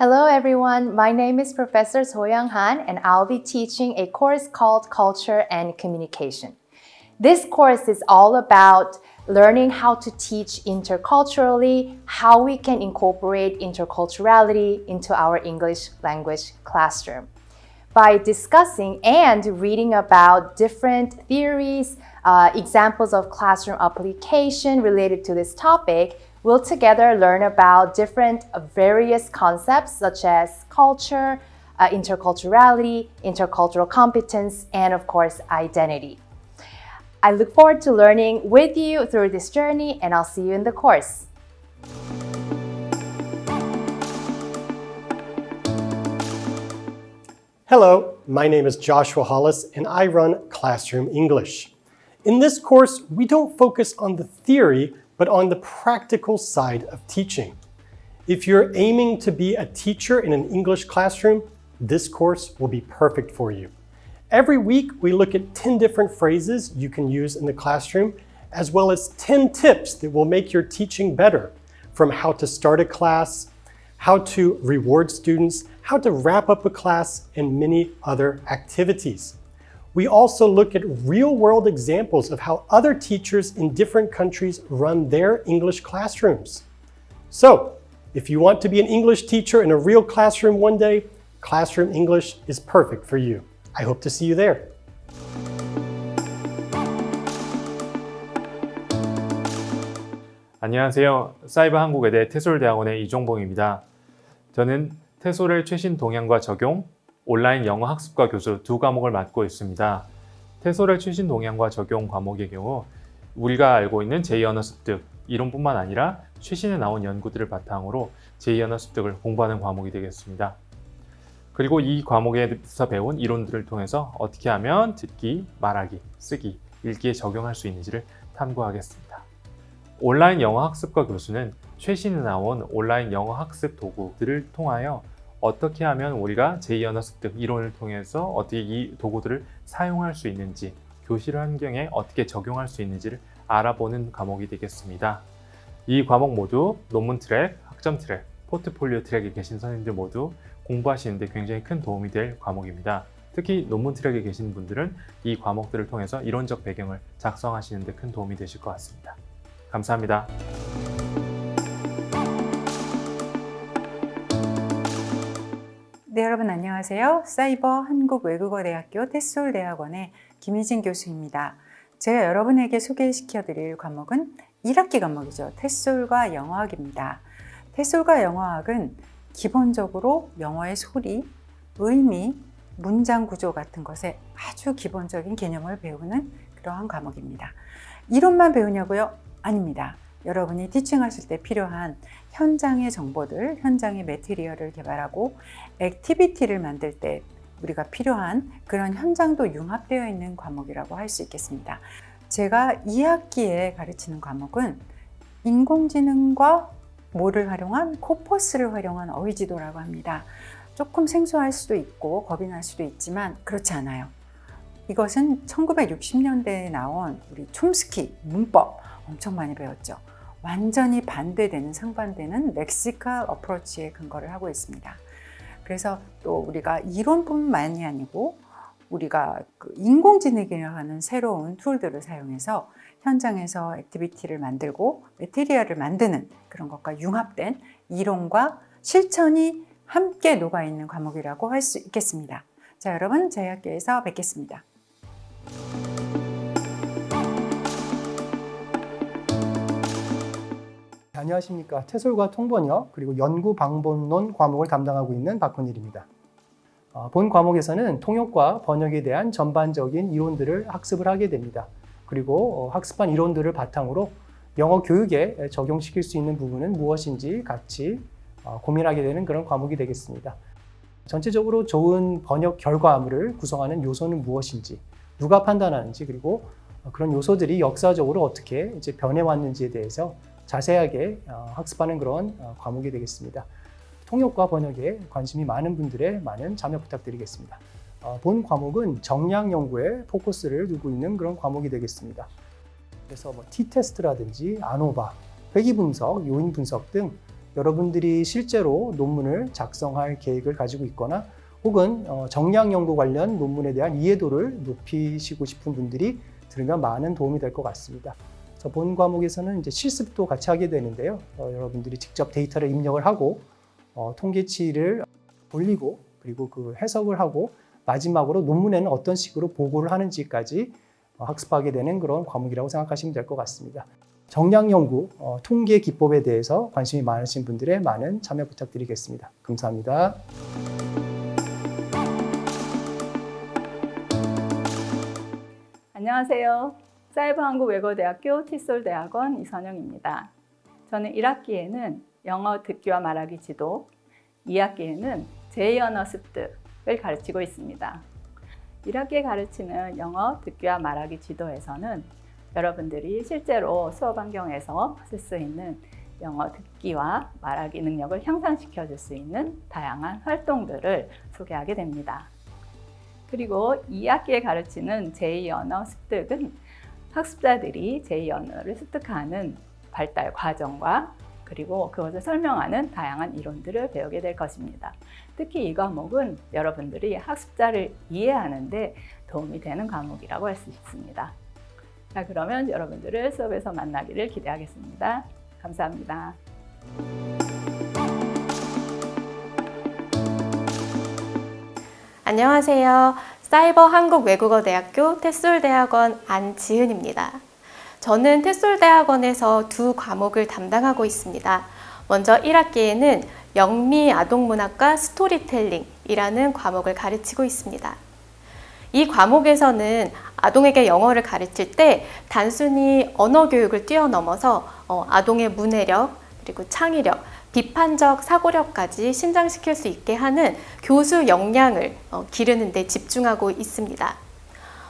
Hello everyone, my name is Professor Soyoung Han and I'll be teaching a course called Culture and Communication. This course is all about learning how to teach interculturally, how we can incorporate interculturality into our English language classroom. By discussing and reading about different theories, uh, examples of classroom application related to this topic, we'll together learn about different uh, various concepts such as culture, uh, interculturality, intercultural competence, and of course, identity. I look forward to learning with you through this journey, and I'll see you in the course. Hello, my name is Joshua Hollis and I run Classroom English. In this course, we don't focus on the theory, but on the practical side of teaching. If you're aiming to be a teacher in an English classroom, this course will be perfect for you. Every week, we look at 10 different phrases you can use in the classroom, as well as 10 tips that will make your teaching better, from how to start a class, how to reward students, how to wrap up a class, and many other activities. We also look at real world examples of how other teachers in different countries run their English classrooms. So, if you want to be an English teacher in a real classroom one day, Classroom English is perfect for you. I hope to see you there. 안녕하세요. 사이버 한국외대 태솔대학원의 이종봉입니다. 저는 태솔의 최신 동향과 적용, 온라인 영어 학습과 교수 두 과목을 맡고 있습니다. 태솔의 최신 동향과 적용 과목의 경우 우리가 알고 있는 제2언어 습득, 이론뿐만 아니라 최신에 나온 연구들을 바탕으로 제2언어 습득을 공부하는 과목이 되겠습니다. 그리고 이 과목에서 배운 이론들을 통해서 어떻게 하면 듣기, 말하기, 쓰기, 읽기에 적용할 수 있는지를 탐구하겠습니다. 온라인 영어 학습과 교수는 최신에 나온 온라인 영어 학습 도구들을 통하여 어떻게 하면 우리가 제2 언어 습득 이론을 통해서 어떻게 이 도구들을 사용할 수 있는지 교실 환경에 어떻게 적용할 수 있는지를 알아보는 과목이 되겠습니다. 이 과목 모두 논문 트랙, 학점 트랙, 포트폴리오 트랙에 계신 선생님들 모두 공부하시는데 굉장히 큰 도움이 될 과목입니다. 특히 논문 트랙에 계신 분들은 이 과목들을 통해서 이론적 배경을 작성하시는데 큰 도움이 되실 것 같습니다. 감사합니다. 네, 여러분 안녕하세요. 사이버 한국외국어대학교 테솔대학원의 김희진 교수입니다. 제가 여러분에게 소개시켜 드릴 과목은 1학기 과목이죠. 테솔과 영어학입니다. 테솔과 영어학은 기본적으로 영어의 소리, 의미, 문장 구조 같은 것에 아주 기본적인 개념을 배우는 그러한 과목입니다. 이론만 배우냐고요? 아닙니다. 여러분이 티칭하실 때 필요한 현장의 정보들, 현장의 매트리얼을 개발하고 액티비티를 만들 때 우리가 필요한 그런 현장도 융합되어 있는 과목이라고 할 수 있겠습니다. 제가 2학기에 가르치는 과목은 인공지능과 뭐를 활용한 코퍼스를 활용한 어휘지도라고 합니다. 조금 생소할 수도 있고 겁이 날 수도 있지만 그렇지 않아요. 이것은 1960년대에 나온 우리 촘스키 문법 엄청 많이 배웠죠. 완전히 반대되는 상반되는 렉시컬 어프로치에 근거를 하고 있습니다. 그래서 또 우리가 이론뿐만이 아니고 우리가 그 인공지능이라고 하는 새로운 툴들을 사용해서 현장에서 액티비티를 만들고 매테리얼을 만드는 그런 것과 융합된 이론과 실천이 함께 녹아 있는 과목이라고 할 수 있겠습니다. 자, 여러분 저희 학교에서 뵙겠습니다. 안녕하십니까. 태솔과 통번역 그리고 연구 방법론 과목을 담당하고 있는 박훈일입니다. 어, 본 과목에서는 통역과 번역에 대한 전반적인 이론들을 학습을 하게 됩니다. 그리고 어, 학습한 이론들을 바탕으로 영어 교육에 적용시킬 수 있는 부분은 무엇인지 같이 어, 고민하게 되는 그런 과목이 되겠습니다. 전체적으로 좋은 번역 결과물을 구성하는 요소는 무엇인지, 누가 판단하는지, 그리고 그런 요소들이 역사적으로 어떻게 이제 변해왔는지에 대해서 자세하게 어, 학습하는 그런 어, 과목이 되겠습니다. 통역과 번역에 관심이 많은 분들의 많은 참여 부탁드리겠습니다. 어, 본 과목은 정량 연구에 포커스를 두고 있는 그런 과목이 되겠습니다. 그래서 뭐 T-테스트라든지 아노바, 회귀 분석, 요인 분석 등 여러분들이 실제로 논문을 작성할 계획을 가지고 있거나 혹은 어, 정량 연구 관련 논문에 대한 이해도를 높이시고 싶은 분들이 들으면 많은 도움이 될 것 같습니다. 그래서 본 과목에서는 이제 실습도 같이 하게 되는데요. 어, 여러분들이 직접 데이터를 입력을 하고 어, 통계치를 올리고 그리고 그 해석을 하고 마지막으로 논문에는 어떤 식으로 보고를 하는지까지 어, 학습하게 되는 그런 과목이라고 생각하시면 될 것 같습니다. 정량 연구, 어, 통계 기법에 대해서 관심이 많으신 분들의 많은 참여 부탁드리겠습니다. 감사합니다. 안녕하세요. 사이버 한국외국어대학교 티솔 대학원 이선영입니다. 저는 1학기에는 영어 듣기와 말하기 지도, 2학기에는 제2언어 습득을 가르치고 있습니다. 1학기에 가르치는 영어 듣기와 말하기 지도에서는 여러분들이 실제로 수업 환경에서 쓸 수 있는 영어 듣기와 말하기 능력을 향상시켜 줄 수 있는 다양한 활동들을 소개하게 됩니다. 그리고 2학기에 가르치는 제2언어 습득은 학습자들이 제2언어를 습득하는 발달 과정과 그리고 그것을 설명하는 다양한 이론들을 배우게 될 것입니다. 특히 이 과목은 여러분들이 학습자를 이해하는데 도움이 되는 과목이라고 할 수 있습니다. 자, 그러면 여러분들을 수업에서 만나기를 기대하겠습니다. 감사합니다. 안녕하세요. 사이버 한국 외국어 대학교 테솔대학원 안지은입니다. 저는 테솔대학원에서 두 과목을 담당하고 있습니다. 먼저 1학기에는 영미 아동문학과 스토리텔링이라는 과목을 가르치고 있습니다. 이 과목에서는 아동에게 영어를 가르칠 때 단순히 언어 교육을 뛰어넘어서 어, 아동의 문해력, 그리고 창의력, 비판적 사고력까지 신장시킬 수 있게 하는 교수 역량을 어, 기르는 데 집중하고 있습니다.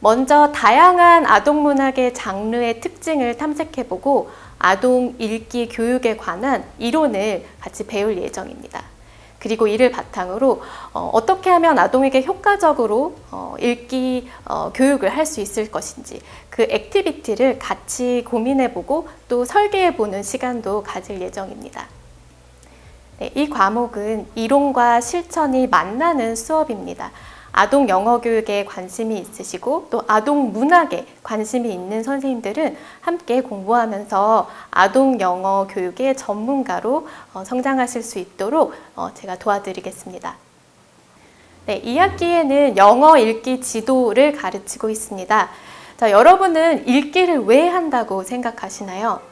먼저 다양한 아동 문학의 장르의 특징을 탐색해보고 아동 읽기 교육에 관한 이론을 같이 배울 예정입니다. 그리고 이를 바탕으로 어, 떻게 하면 아동에게 효과적으로 어, 읽기 어, 교육을 할 수 있을 것인지 그 액티비티를 같이 고민해보고 또 설계해보는 시간도 가질 예정입니다. 네, 이 과목은 이론과 실천이 만나는 수업입니다. 아동 영어 교육에 관심이 있으시고 또 아동 문학에 관심이 있는 선생님들은 함께 공부하면서 아동 영어 교육의 전문가로 어, 성장하실 수 있도록 어, 제가 도와드리겠습니다. 네, 2학기에는 영어 읽기 지도를 가르치고 있습니다. 자, 여러분은 읽기를 왜 한다고 생각하시나요?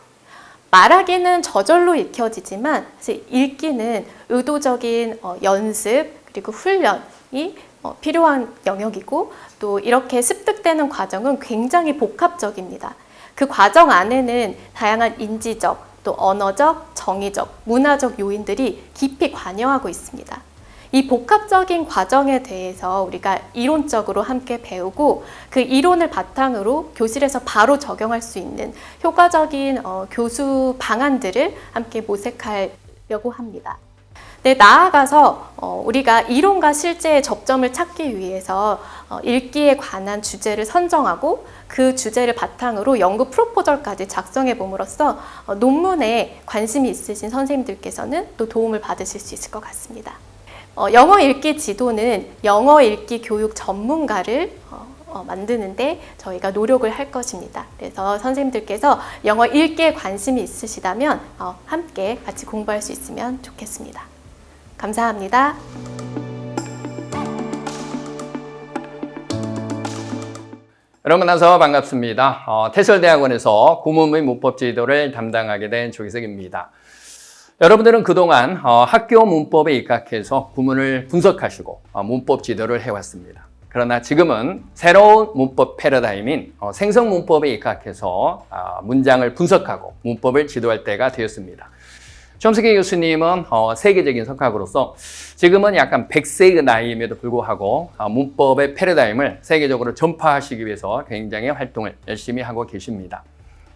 말하기는 저절로 익혀지지만 읽기는 의도적인 어, 연습 그리고 훈련이 어, 필요한 영역이고 또 이렇게 습득되는 과정은 굉장히 복합적입니다. 그 과정 안에는 다양한 인지적, 또 언어적, 정의적, 문화적 요인들이 깊이 관여하고 있습니다. 이 복합적인 과정에 대해서 우리가 이론적으로 함께 배우고 그 이론을 바탕으로 교실에서 바로 적용할 수 있는 효과적인 어, 교수 방안들을 함께 모색하려고 합니다. 네, 나아가서 어, 우리가 이론과 실제의 접점을 찾기 위해서 어, 읽기에 관한 주제를 선정하고 그 주제를 바탕으로 연구 프로포절까지 작성해 봄으로써 어, 논문에 관심이 있으신 선생님들께서는 또 도움을 받으실 수 있을 것 같습니다. 어, 영어 읽기 지도는 영어 읽기 교육 전문가를 어, 어, 만드는데 저희가 노력을 할 것입니다. 그래서 선생님들께서 영어 읽기에 관심이 있으시다면 어, 함께 같이 공부할 수 있으면 좋겠습니다. 감사합니다. 여러분 만나서 반갑습니다. 어, 태설대학원에서 고문의 문법 지도를 담당하게 된 조기석입니다. 여러분들은 그동안 어, 학교 문법에 입각해서 구문을 분석하시고 어, 문법 지도를 해왔습니다. 그러나 지금은 새로운 문법 패러다임인 어, 생성 문법에 입각해서 어, 문장을 분석하고 문법을 지도할 때가 되었습니다. 점석희 교수님은 어, 세계적인 석학으로서 지금은 약간 100세의 나이임에도 불구하고 어, 문법의 패러다임을 세계적으로 전파하시기 위해서 굉장히 활동을 열심히 하고 계십니다.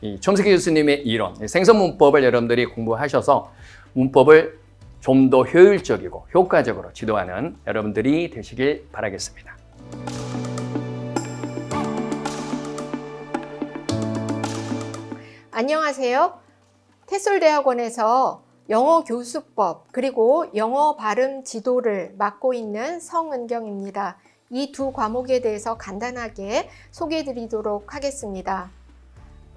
이 촘스키 교수님의 이론, 생성 문법을 여러분들이 공부하셔서 문법을 좀 더 효율적이고 효과적으로 지도하는 여러분들이 되시길 바라겠습니다. 안녕하세요. 테솔대학원에서 영어 교수법 그리고 영어 발음 지도를 맡고 있는 성은경입니다. 이 두 과목에 대해서 간단하게 소개해 드리도록 하겠습니다.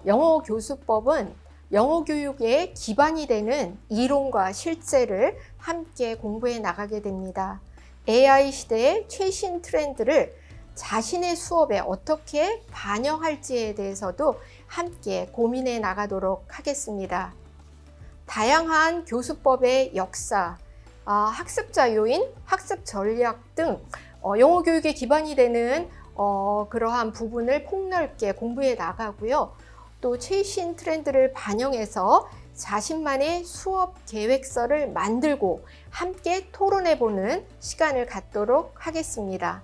영어 교수법은 영어 교육의 기반이 되는 이론과 실제를 함께 공부해 나가게 됩니다. AI 시대의 최신 트렌드를 자신의 수업에 어떻게 반영할지에 대해서도 함께 고민해 나가도록 하겠습니다. 다양한 교수법의 역사, 아, 학습자 요인, 학습 전략 등 어, 영어 교육의 기반이 되는 어, 그러한 부분을 폭넓게 공부해 나가고요. 또 최신 트렌드를 반영해서 자신만의 수업 계획서를 만들고 함께 토론해 보는 시간을 갖도록 하겠습니다.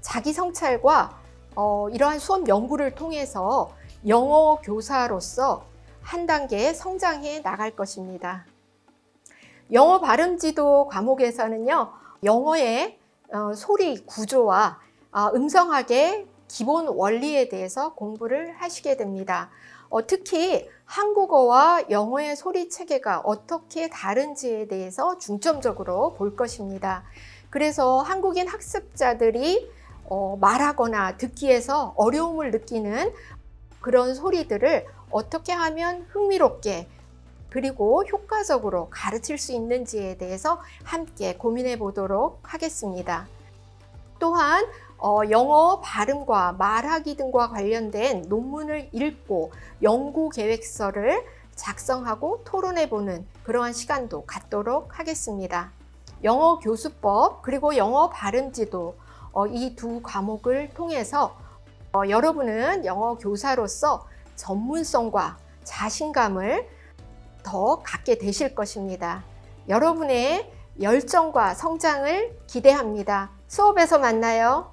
자기 성찰과 어, 이러한 수업 연구를 통해서 영어 교사로서 한 단계 성장해 나갈 것입니다. 영어 발음 지도 과목에서는요, 영어의 어, 소리 구조와 아, 음성학의 기본 원리에 대해서 공부를 하시게 됩니다. 어, 특히 한국어와 영어의 소리 체계가 어떻게 다른지에 대해서 중점적으로 볼 것입니다. 그래서 한국인 학습자들이 어, 말하거나 듣기에서 어려움을 느끼는 그런 소리들을 어떻게 하면 흥미롭게 그리고 효과적으로 가르칠 수 있는지에 대해서 함께 고민해 보도록 하겠습니다. 또한 어, 영어 발음과 말하기 등과 관련된 논문을 읽고 연구 계획서를 작성하고 토론해 보는 그러한 시간도 갖도록 하겠습니다. 영어 교수법 그리고 영어 발음 지도 어, 이 두 과목을 통해서 어, 여러분은 영어 교사로서 전문성과 자신감을 더 갖게 되실 것입니다. 여러분의 열정과 성장을 기대합니다. 수업에서 만나요.